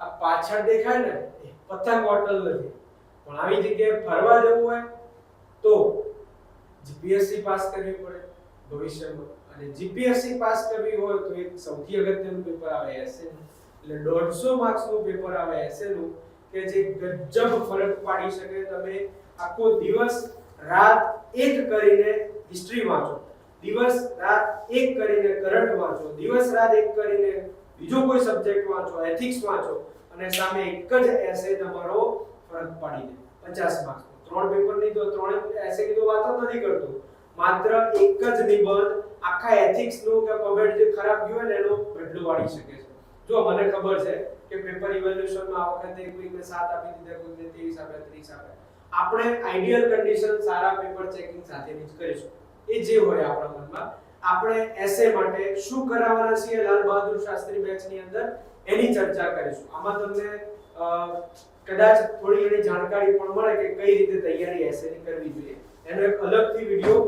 આ પાછળ દેખાય ને પતંગ હોટલ નથી. પણ આવી જગ્યાએ ફરવા જવું હોય તો જીપીએસસી પાસ કરવી પડે ભવિષ્યમાં. અને જીપીએસસી પાસ કરવી હોય તો એક સૌથી અગત્યનું પેપર આવે એસએ એટલે દોઢસો માર્ક્સનું પેપર આવે એસએ કે જે ગજબ ફરક પાડી શકે તમે આખો દિવસ રાત એક કરીને હિસ્ટ્રી વાંચો. દિવસ રાત એક કરીને કરંટ વાંચો. દિવસ રાત એક કરીને બીજો કોઈ સબ્જેક્ટ વાંચો એથિક્સ વાંચો, અને સામે એક જ એસે તમારો ફરક પાડી દે. પચાસ માર્ક્સ ત્રણ પેપરની તો ત્રણ એસેની તો વાત જ નથી કરતો. માત્ર એક જ નિબંધ આખા એથિક્સનું કે કોમેન્ટ જે ખરાબ ગયું ને એનું બદલું વાળી શકે છે. જો મને ખબર છે કે પેપર ઇવેલ્યુએશનમાં આ વખતે કોઈને 7 આપી દીધા કોઈને 23 આપ્યા 30 આપ્યા આપણે આઈડિયલ કન્ડિશન સારા પેપર ચેકિંગ સાથેની જ કરીશું. એ જે હોય આપણા મનમાં આપણે એસે માટે શું કરાવવાના છીએ લાલ બહાદુર શાસ્ત્રી બેચની અંદર, એની ચર્ચા કરીશું. આમાં તમને કદાચ થોડી ઘણી જાણકારી પણ મળે કે કઈ રીતે તૈયારી એસેની કરવી જોઈએ. એનો એક અલગથી વિડિયો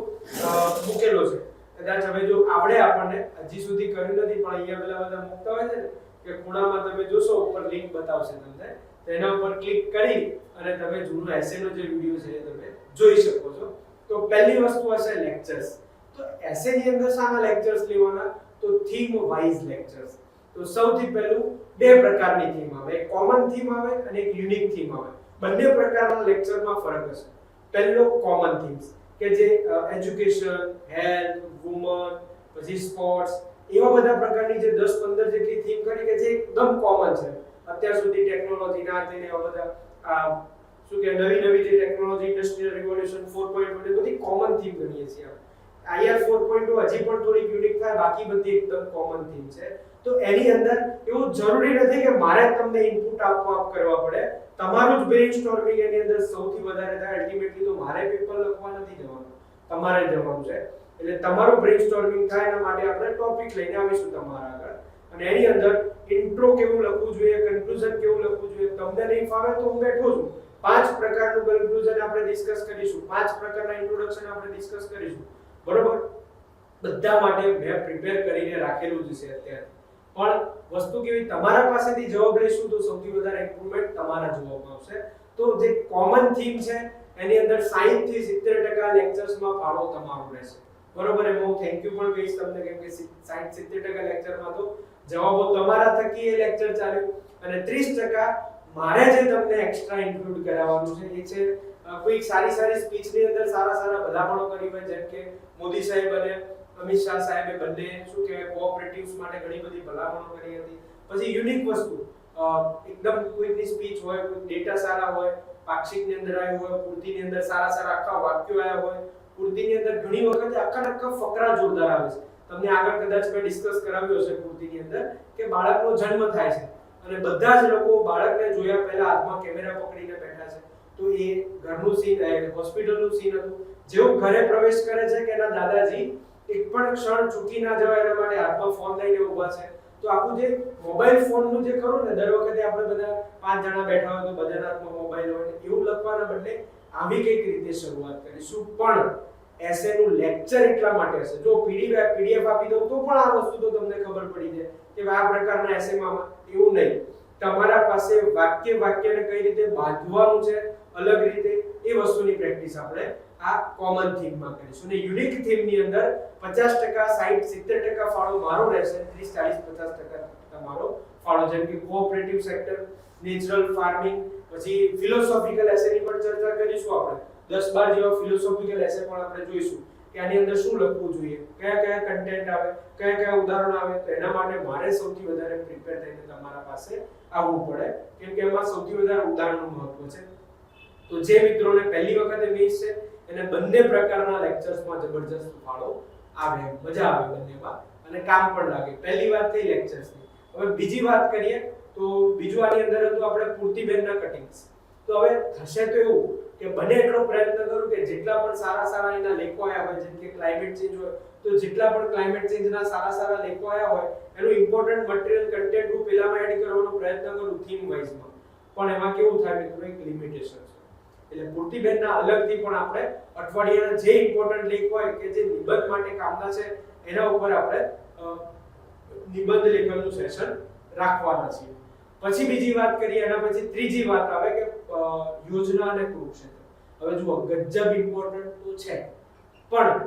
મૂકેલો છે. કદાચ હવે જો આવડે આપણને, હજી સુધી કર્યું નથી, પણ અહીંયા પેલા બધા મૂકતા હોય છે ને, કે ખૂણામાં તમે જોશો, ઉપર લિંક બતાવશે તમને. તેના ઉપર ક્લિક કરી અને તમે જૂનો એસેનો જે વિડિયો છે એ તમે જોઈ શકો છો. તો પહેલી વસ્તુ હશે લેક્ચર્સ તો એસે ની અંદર શાના લેક્ચર્સ લેવાના, તો થીમ વાઇઝ લેક્ચર્સ તો સૌથી પહેલું બે પ્રકારની થીમ આવે. એક કોમન થીમ આવે અને એક યુનિક થીમ આવે. બંને પ્રકારના લેક્ચરમાં ફરક હશે. પહેલો કોમન થીમ્સ કે જે એજ્યુકેશન હેલ્થ વુમન પછી સ્પોર્ટ્સ એવા બધા પ્રકારની જે 10 15 જેટલી થીમ કરી કે જે એકદમ કોમન છે. અત્યાર સુધી ટેકનોલોજી ના થઈને એવા બધા, આ, શું કે નવી નવી જે ટેકનોલોજી ઇન્ડસ્ટ્રીયલ રિવોલ્યુશન 4.0 એ બધી કોમન થીમ ગણીએ છીએ આપણે. આઈઆર 4.0 હજી પણ થોડી યુનિક થાય, બાકી બધી એકદમ કોમન થીમ છે. તો એની અંદર એવું જરૂરી નથી કે મારે તમને ઇનપુટ આપવા આપ કરવા પડે. તમારું જ બ્રેઇનસ્ટોર્મિંગ એની અંદર સૌથી વધારે થાય. અલ્ટિમેટલી તો મારે પેપર લખવા નથી જવાનું. તમારે જવાનું છે. એટલે તમારું બ્રેઇનસ્ટોર્મિંગ થાય એના માટે આપણે ટોપિક લઈને આવીશું તમારા આગળ. અને એની અંદર ઇન્ટ્રો કેવું લખવું જોઈએ કન્ક્લુઝન કેવું લખવું જોઈએ, તમને નહીં ફાવે તો હું બેઠો છું. પાંચ પ્રકારનું કન્ક્લુઝન આપણે ડિસ્કસ કરીશું. પાંચ પ્રકારના ઇન્ટ્રોડક્શન આપણે ડિસ્કસ કરીશું. બરોબર? બધા માટે મેં પ્રિપેર કરીને રાખેલું જ છે અત્યારે. પણ વસ્તુ કેવી, તમારા પાસેથી જવાબ લઈશું તો સૌથી વધારે ઇમ્પ્રુવમેન્ટ તમારા જવાબમાં આવશે. તો જે કોમન થીમ છે, એની અંદર 60 થી 70% લેક્ચર્સમાં ફાળો તમારો રહેશે. બરોબર? એમ હું થેન્ક યુ પણ કહીશ તમને, કેમ કે 60 70% લેક્ચરમાં તો જવાબો તમારા થકી એ લેક્ચર ચાલ્યું. અને 30% મારે જે તમને એક્સ્ટ્રા ઇન્ક્લુડ કરાવવાનું છે, એ છે કોઈક સારી સારી સ્પીચની અંદર સારા સારા ભલામણો કરી હોય, જેમ કે મોદી સાહેબ અને અમિત શાહ સાહેબે બંને શું કહેવાય કોઓપરેટિવ્સ માટે ઘણી બધી ભલામણો કરી હતી. પછી યુનિક વસ્તુ એકદમ કોઈકની સ્પીચ હોય કોઈ ડેટા સારા હોય, પાક્ષિકની અંદર આવ્યું હોય પૂર્તિની અંદર સારા સારા આખા વાક્યો આવ્યા હોય પૂર્તિની અંદર ઘણી વખત આખા આખા ફકરા જોરદાર આવે છે. તમને આગળ કદાચ મેં ડિસ્કસ કરાવ્યું હશે પૂર્તિની અંદર કે બાળકનો જન્મ થાય છે. અને બધા જ લોકો બાળકને જોયા પહેલા હાથમાં કેમેરા પકડીને બેઠા છે. તો એ ઘરનું સીન હોસ્પિટલનું સીન હતું. જેવું ઘરે પ્રવેશ કરે છે કે એના દાદાજી એક પણ ક્ષણ ચૂકી ના જવાય એના માટે હાથમાં ફોન લઈને ઊભા છે. તો આખું જે મોબાઈલ ફોનનું જે ખરું ને, દર વખતે આપણે બધા પાંચ જણા બેઠા હોય તો બધાના હાથમાં મોબાઈલ હોય એવું લખવાના બદલે આવી કંઈક રીતે શરૂઆત કરીશું. પણ એસે નું લેક્ચર એટલા માટે હશે જો પીડીએફ પીડીએફ આપી દઉં તો પણ આ વસ્તુ તો તમને ખબર પડી જાય કે આ પ્રકારના એસેમાં એવું નહીં. તમારા પાસે વાક્ય વાક્યને કઈ રીતે બાંધવાનું છે, અલગ રીતે, એ વસ્તુની પ્રેક્ટિસ આપણે આ કોમન થીમમાં કરીશું. અને યુનિક થીમની અંદર 50% 60 70% ફાળો મારો રહેશે 30 40 50% તમારો ફાળો. જેમ કે કોઓપરેટિવ સેક્ટર નેચરલ ફાર્મિંગ પછી ફિલોસોફિકલ એસેની પણ ચર્ચા કરીશું આપણે. 10 12 જેવા ફિલોસોફિકલ એસે પણ આપણે જોઈશું. કે આની અંદર શું લખવું જોઈએ? કયા કયા કન્ટેન્ટ આવે? કયા કયા ઉદાહરણો આવે? તો એના માટે મારે સૌથી વધારે પ્રિપેર થઈને તમારા પાસે આવવું પડે. કેમ કે એમાં સૌથી વધારે ઉદાહરણનું મહત્વ છે. તો જે મિત્રોને પહેલી વખતે મિસ છે એને બંને પ્રકારના લેક્ચર્સમાં જબરજસ્ત ફાળો આવે. મજા આવે બંનેમાં. અને કામ પણ લાગે. પહેલી વાત થઈ લેક્ચર્સની હવે બીજી વાત કરીએ, તો બીજું આની અંદર હતું આપણે પૂર્તિબેનના કટિંગ્સ તો હવે થશે તો એવું કે બને એટલો પ્રયત્ન કરું કે જેટલા પણ સારા સારા એના લેખો આવ્યા હોય, જેમ કે ક્લાઇમેટ ચેન્જ હોય, તો જેટલા પણ ક્લાઇમેટ ચેન્જના સારા સારા લેખો આવ્યા હોય, એનું ઇમ્પોર્ટન્ટ મટીરિયલ કન્ટેન્ટ હું પેલામાં એડ કરવાનો પ્રયત્ન કરું થીમ વાઇઝમાં પણ એમાં કેવું થાય મિત્રો, એક લિમિટેશન છે. એટલે પૂર્તિબેનના અલગથી પણ આપણે અઠવાડિયાના જે ઇમ્પોર્ટન્ટ લેખ હોય કે જે નિબંધ માટે કામના છે, એના ઉપર આપણે નિબંધ લેખનનું સેશન રાખવાના છીએ. પછી બીજી વાત કરીએ, એના પછી ત્રીજી વાત આવે કે યોજના અને કુરુક્ષેત્ર. હવે જુઓ, ગજબ ઇમ્પોર્ટન્ટ તો છે. પણ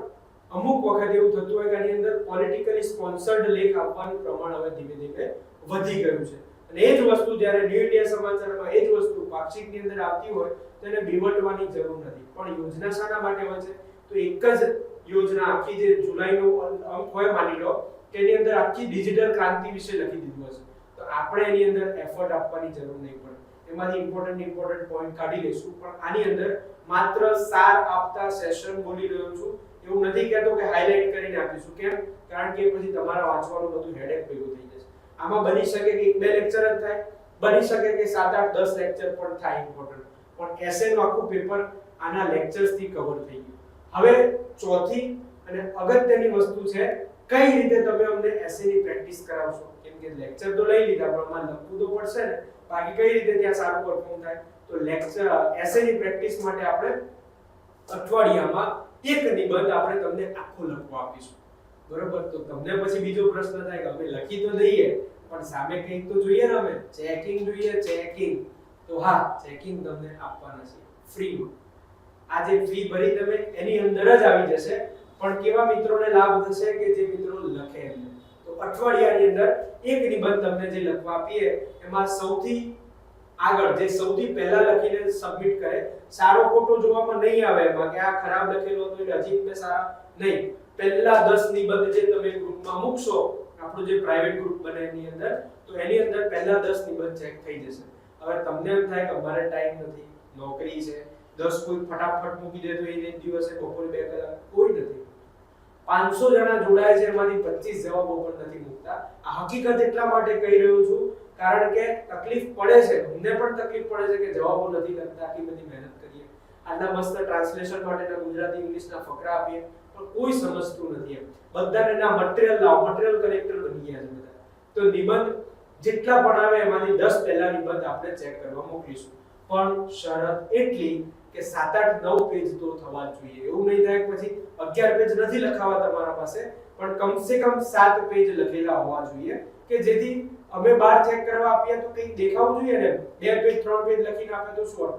અમુક વખત એવું થતું હોય કે આની અંદર પોલિટિકલી સ્પોન્સર્ડ લેખ આપવાનું પ્રમાણ હવે ધીમે ધીમે વધી ગયું છે. અને એ જ વસ્તુ જ્યારે ન્યૂ ઇન્ડિયા સમાચારમાં એ જ વસ્તુ પાક્ષિકની અંદર આવતી હોય, તો એને બીવટવાની જરૂર નથી. પણ યોજના શાના માટે હોય છે? તો એક જ યોજના આખી જે જુલાઈનો અંક હોય માની લો એની અંદર આખી ડિજિટલ ક્રાંતિ વિશે લખી દીધું હશે. આપણે એની અંદર એફર્ટ આપવાની જરૂર નહીં પડે. એમાંથી ઇમ્પોર્ટન્ટ ઇમ્પોર્ટન્ટ પોઈન્ટ કાઢી લઈશું. પણ આની અંદર માત્ર સાર આપતા સેશન બોલી રહ્યો છું. એવું નથી કહેતો કે હાઇલાઇટ કરીને આપીશું. કેમ? કારણ કે પછી તમારા વાંચવાનું બધું હેડેક ભેગું થઈ જશે. આમાં બની શકે કે એક બે લેક્ચર જ થાય. બની શકે કે સાત આઠ દસ લેક્ચર પણ થાય ઇમ્પોર્ટન્ટ પણ એસએ નું આખું પેપર આના લેક્ચર્સથી કવર થઈ ગયું. હવે ચોથી અને અગત્યની વસ્તુ છે કઈ રીતે તમે અમને એસેની પ્રેક્ટિસ કરાવશો? કેમ કે લેક્ચર તો લઈ લીધા, પણ લખવું તો પડશે ને. બાકી કઈ રીતે ત્યાં સારું પરફોર્મ થાય? તો લેક્ચર એસેની પ્રેક્ટિસ માટે આપણે અઠવાડિયામાં એક નિબંધ આપણે તમને આખો લખવા આપીશું. બરોબર? તો તમને પછી બીજો પ્રશ્ન થાય કે અમે લખી તો દઈએ, પણ સામે કંઈક તો જોઈએ ને અમે. ચેકિંગ જોઈએ ચેકિંગ તો હા ચેકિંગ તમને આપવાના છે. ફ્રીમાં આ જે ફી ભરી તમે એની અંદર જ આવી જશે. પણ કેવા મિત્રોને લાભ થશે કે જે મિત્રો લખે એમને? તો અઠવાડિયાની અંદર એક નિબંધ તમને જે લખવા આપીએ, એમાં સૌથી આગળ, જે સૌથી પહેલા લખીને સબમિટ કરે, સારો ખોટો જોવામાં નહીં આવે, એમાં કે આ ખરાબ લખેલો હતો એટલે હજી મેં સારા નહીં. પહેલા 10 નિબંધ જે તમે ગ્રુપમાં મૂકશો, આપણું જે પ્રાઇવેટ ગ્રુપ બને એની અંદર, તો એની અંદર પહેલા 10 નિબંધ ચેક થઈ જશે. હવે તમને એમ થાય કે અમારે ટાઈમ નથી, નોકરી છે 10 કોઈ ફટાફટ મૂકી દે તો એ દિવસે બપોરે બે કલાક કોઈ નથી પાંચસો જણા જોડાય છે, એમાંથી પચીસ જવાબો પણ નથી મૂકતા. આ હકીકત એટલા માટે કહી રહ્યો છું, કારણ કે તકલીફ પડે છે. અમને પણ તકલીફ પડે છે કે જવાબો નથી લખતા આટલી બધી મહેનત કરીએ. આટલા મસ્ત ટ્રાન્સલેશન માટેના ગુજરાતી ઇંગ્લિશના ફકરા આપીએ, પણ કોઈ સમજતું નથી એમ. બધાને ના મટીરિયલ લાવ. મટીરિયલ કલેક્ટર બની ગયા છે બધા. તો નિબંધ જેટલા પણ આવે એમાંથી દસ પહેલા નિબંધ આપણે ચેક કરવા મોકલીશું. પણ શરત એટલી કે સાત આઠ નવ પેજ તો થવા જોઈએ. એવું નહીં થાય પછી અગિયાર પેજ નથી લખાવા તમારા પાસે, પણ કમસે કમ સાત પેજ લખેલા હોવા જોઈએ કે જેથી અમે બાર ચેક કરવા આપીએ તો કંઈક દેખાવું જોઈએ ને? બે પેજ ત્રણ પેજ લખીને આપે તો શું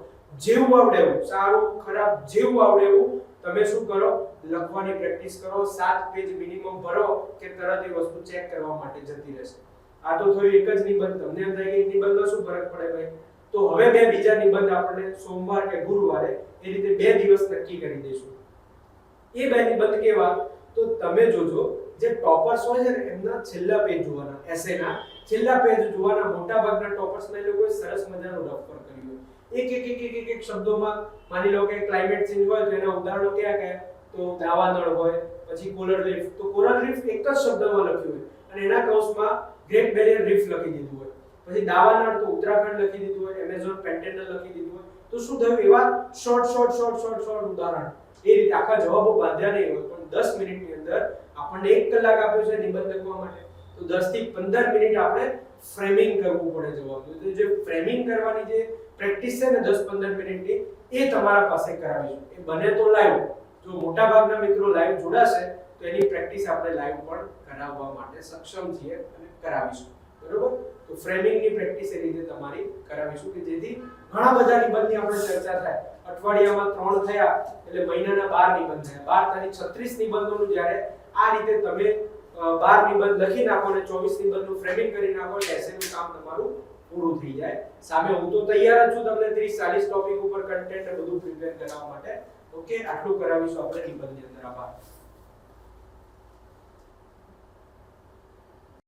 જેવું આવડે એવું, સારું, ખરાબ, જેવું આવડે એવું, તમે શું કરો? લખવાની પ્રેક્ટિસ કરો, સાત પેજ મિનિમમ ભરો કે તરત એ વસ્તુ ચેક કરવા માટે જતી રહેશે. આ તો થયું એક જ નિબંધ. તમને એમ થાય કે નિબંધમાં શું ફરક પડે ભાઈ? તો હવે બે બીજા નિબંધ આપણે સોમવાર કે ગુરુવારે એ રીતે બે દિવસ નક્કી કરી દઈશું. એ બે નિબંધ કેવા? તો તમે જોજો, જે ટોપર્સ હોય છે ને, એમના છેલ્લા પેજ જોવાના એસે ના. છેલ્લા પેજ જોવાના, મોટા ભાગના ટોપર્સ ને લોકોએ સરસ મજાનો રફર કર્યો એક એક એક એક એક શબ્દોમાં માની લો કે ક્લાઇમેટ ચેન્જ હોય તો એના ઉદાહરણો કયા કયા? તો દાવાનળ હોય, પછી કોરલ રીફ તો કોરલ રીફ એક જ શબ્દમાં લખ્યું હોય. અને એના કૌંસમાં ગ્રેટ બેરિયર રીફ લખી દીધું હોય. પછી દાવાનળ તો ઉત્તરાખંડ લખી દીધું હોય એમેઝોન પેન્ટેનલ લખી દીધું હોય, તો શું થયું? એવા short short short short short ઉદાહરણ. એ રીતે આખા જવાબો બાંધ્યા નહીં હોય, પણ દસ મિનિટની અંદર આપણને એક કલાક આપ્યો છે નિબંધ લખવા માટે. તો દસથી 15 મિનિટ આપણે ફ્રેમિંગ કરવું પડે જવાબનું. તો જે ફ્રેમિંગ કરવાની જે પ્રેક્ટિસ છે ને દસ પંદર મિનિટની, એ તમારા પાસે કરાવીશું એ બને તો લાઈવ જો મોટા ભાગના મિત્રો લાઈવ જોડાશે, તો એની પ્રેક્ટિસ આપણે લાઈવ પણ કરાવવા માટે સક્ષમ છીએ અને કરાવીશું. બરોબર? તો ફ્રેમિંગની પ્રેક્ટિસ એ રીતે તમારી કરાવીશું કે જેથી ઘણા બધા નિબંધની આપણે ચર્ચા થાય. અઠવાડિયામાં ત્રણ થયા એટલે મહિનાના બાર નિબંધ થયા. બાર તારીખ છત્રીસ નિબંધોનું જ્યારે આ રીતે તમે બાર નિબંધ લખી નાખો અને ચોવીસ નિબંધનું ફ્રેમિંગ કરી નાખો એટલે એસેનું કામ તમારું પૂરું થઈ જાય. સામે હું તો તૈયાર જ છું તમને 30 40 ટોપિક ઉપર કન્ટેન્ટ બધું પ્રિપેર કરાવવા માટે. ઓકે આટલું કરાવીશું આપણે નિબંધની અંદર આભાર.